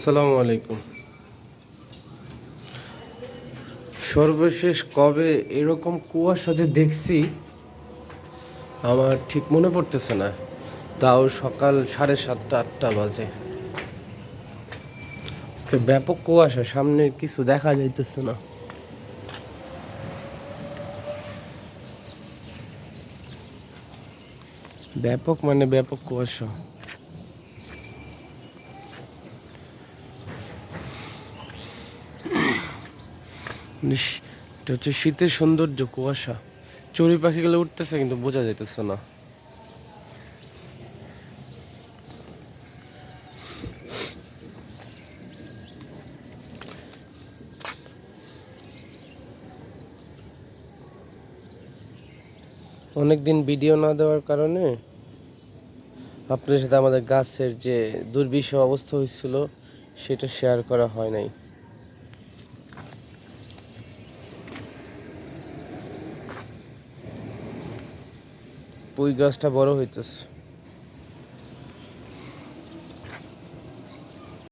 আসসালামু আলাইকুম। সর্বশেষ কবে এরকম কুয়াশা যে দেখছি, আমার ঠিক মনে পড়তেছে না। তাও সকাল সাড়ে সাতটা, আটটা বাজে। আজকে ব্যাপক কুয়াশা, সামনে কিছু দেখা যাইতেছে না। ব্যাপক মানে ব্যাপক কুয়াশা। এটা হচ্ছে শীতের সৌন্দর্য, কুয়াশা। চড়ুই পাখিগুলো উঠতেছে কিন্তু বোঝা যাইতেছে না। অনেকদিন ভিডিও না দেওয়ার কারণে আপনার সাথে আমাদের গাছের যে দুর্বিষহ অবস্থা হয়েছিল, সেটা শেয়ার করা হয় নাই। পুঁই গাছটা বড় হইতেছে।